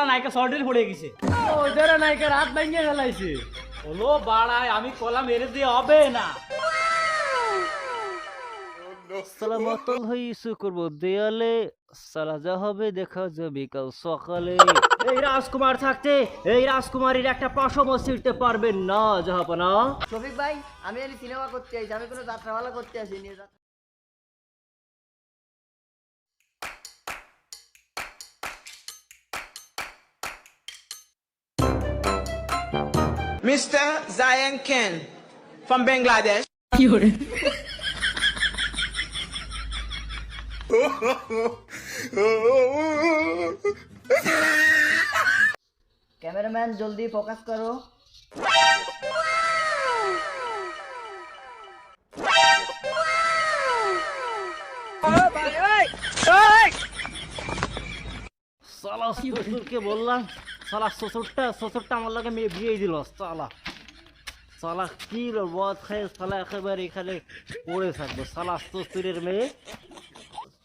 বাড়া নায়িকা শর্টেল পড়ে গেছে। ওদের নায়িকার হাত ভেঙে ফেলাইছে। হলো বাড়ায় আমি কলা মেরে দিয়ে হবে না। হয়ে ইস্যু করব দেয়ালে সালা যা হবে দেখা যাবে কাল সকালে। এই রাজকুমার থাকতে এই রাজকুমারীর একটা পাশমও ছিঁড়তে পারবেন না জাহাপনা। শফিক ভাই আমি এলি সিনেমা করতে আইছি আমি কোনো যাত্রাপালা করতে আসিনি। Mr. Zion Ken from Bangladesh. Cameraman জলদি ফোকাস করো সালা বললাম সালা শ্বশুরটা শ্বশুরটা আমার লাগে মেয়ে বিয়ে দিল সালা সালা কি বদ খায় সালা একেবারে এখানে পড়ে থাকব। সালা শ্বশুরের মেয়ে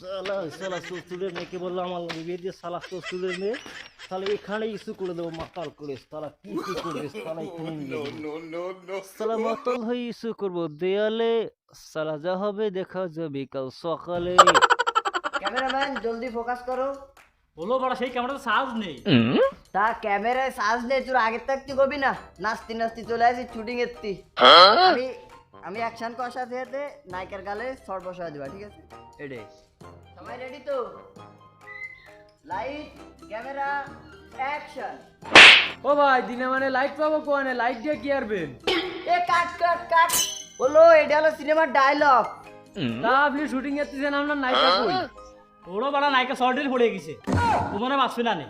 সালা সালা শ্বশুরের মেয়েকে বলল আমার লাগে? বিয়ে দিয়ে সালা শ্বশুরের মেয়ে তাহলে এখানে ইস্যু করে দেবো মাতাল করে সালা কি কি করবে যাব। সালা মাতাল হয়ে ইস্যু করব দেয়ালে সালা যা হবে দেখা যাবে কাল সকালে। ক্যামেরাম্যান জলদি ফোকাস করো। হলো বাড়া সেই ক্যামেরাতে সাজ নেই। তা ক্যামেরায় সাজ নেই তোর আগের থাকতে কবি না? নাচতি নাচতি চলে আসি শুটিং এত্তি আমি আমি অ্যাকশন কষা থেকে নায়িকার গালে শর্ট বসা দিবা ঠিক আছে? এডে সবাই রেডি তো? লাইট ক্যামেরা অ্যাকশন ও ভাই দিনে মানে লাইট পাবো কোয়ানে? লাইট দিয়ে কি আরবেন এ কাট কাট কাট। বলো এটা হলো সিনেমার ডায়লগ তা আপনি শুটিং এসেছেন আপনার নায়িকা কই? ওরও বাড়া নায়িকা শর্টেল পড়ে গেছে। ও মনে বাঁচবে না নে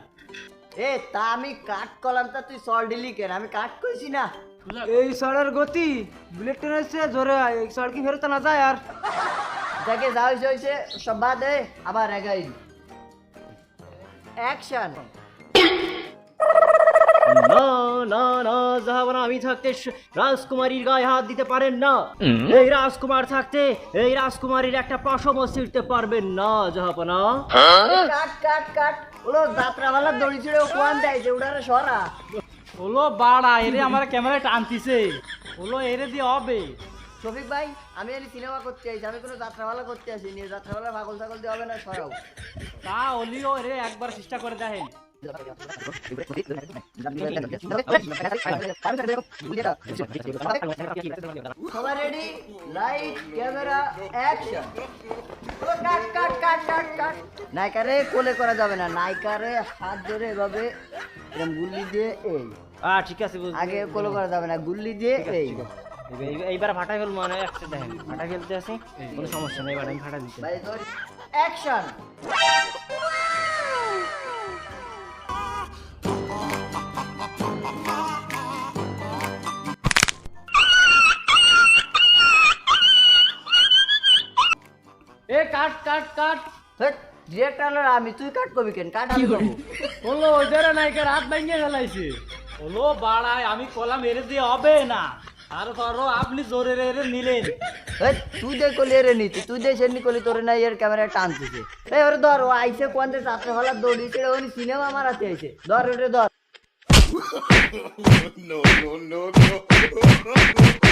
এ তা আমি কাট করলাম তা তুই সল ডিলি কেন? আমি কাট কইছি না। এই সড়ের গতি বুলেট ট্রেন এসে জোরে এই সড় কি ফেরত না যায় আর? যাকে যা হয়েছে হয়েছে সব বাদ দে আবার এগাই অ্যাকশন না না না জাহাবানা আমি থাকতে রাজকুমারীর গায়ে হাত দিতে পারেন না। এই রাজকুমার থাকতে এই রাজকুমারীর একটা পাশমও ছিঁড়তে পারবেন না জাহাপানা কাট কাট কাট। ওলো যাত্রাওয়ালা দড়ি ছিঁড়ে কোয়ান দেয় যে ওটারে সরা। হলো বাড়া এরে আমার ক্যামেরায় টানতিছে। হলো এরে দিয়ে হবে। শফিক ভাই আমি এলি সিনেমা করতে আইছি আমি কোনো যাত্রাওয়ালা করতে আসিনি। যাত্রাওয়ালা পাগল ছাগল দিয়ে হবে না সরাও। তা হলিও এরে একবার চেষ্টা করে দেখেন। কাট কাট কাট কাট নায়িকারে কোলে করা যাবে না। নায়িকারে হাত ধরে এভাবে এরকম গুল্লি দিয়ে এই। আহ ঠিক আছে আগে কোলে করা যাবে না গুল্লি দিয়ে এই। এইবার- এইবার- এইবার ভাটা ফেল মানে একসাথে দেখেন। ভাটা ফেলতে আছে কোনো সমস্যা নেই এবার আমি ভাটা দিতে অ্যাকশন কাট কাট ডিরেক্টর আমি তুই কাট করবি কেন কাট আমি করব বলল হাত ভেঙে ফেলাইছে বাড়ায় আমি কলা মেরে দিয়ে হবে না আর ধরো আপনি জোরে রে নিলেন তুই দে কলি রে নিতি তুই দে সেনি কলি তোরে না এর ক্যামেরা টানতেছে এই ওরে ধর ও আইসে দৌড়ি ছেড়ে ওনি সিনেমা মারাতে আইছে ধর ওরে ধর No, no, no, no.